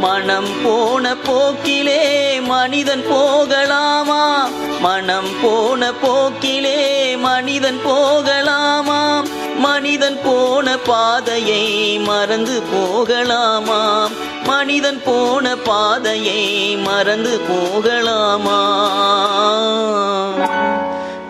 மனம் போன போக்கிலே மனிதன் போகலாமா? மனம் போன போக்கிலே மனிதன் போகலாமா? மனிதன் போன பாதையை மறந்து போகலாமா? மனிதன் போன பாதையை மறந்து போகலாமா?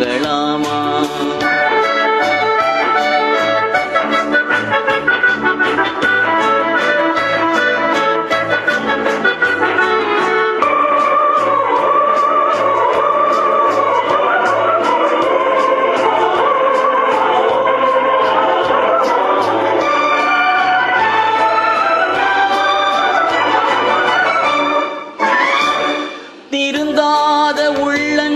புகழாமா திருந்தாத உள்ள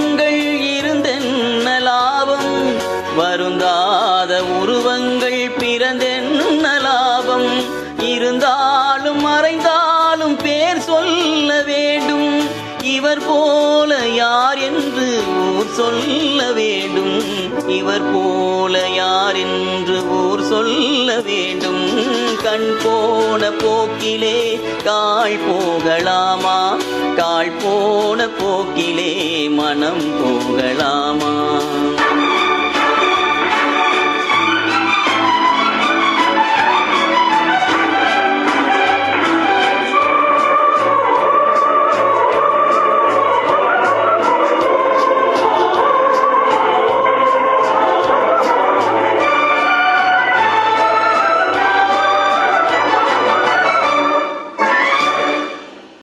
இருந்தாலும் மறைந்தாலும் பேர் சொல்ல வேண்டும். இவர் போல யார் என்று ஊர் சொல்ல வேண்டும். இவர் போல யார் என்று ஊர் சொல்ல வேண்டும். கண் போன போக்கிலே கால் போகலாமா? கால் போன போக்கிலே மனம் போகலாமா?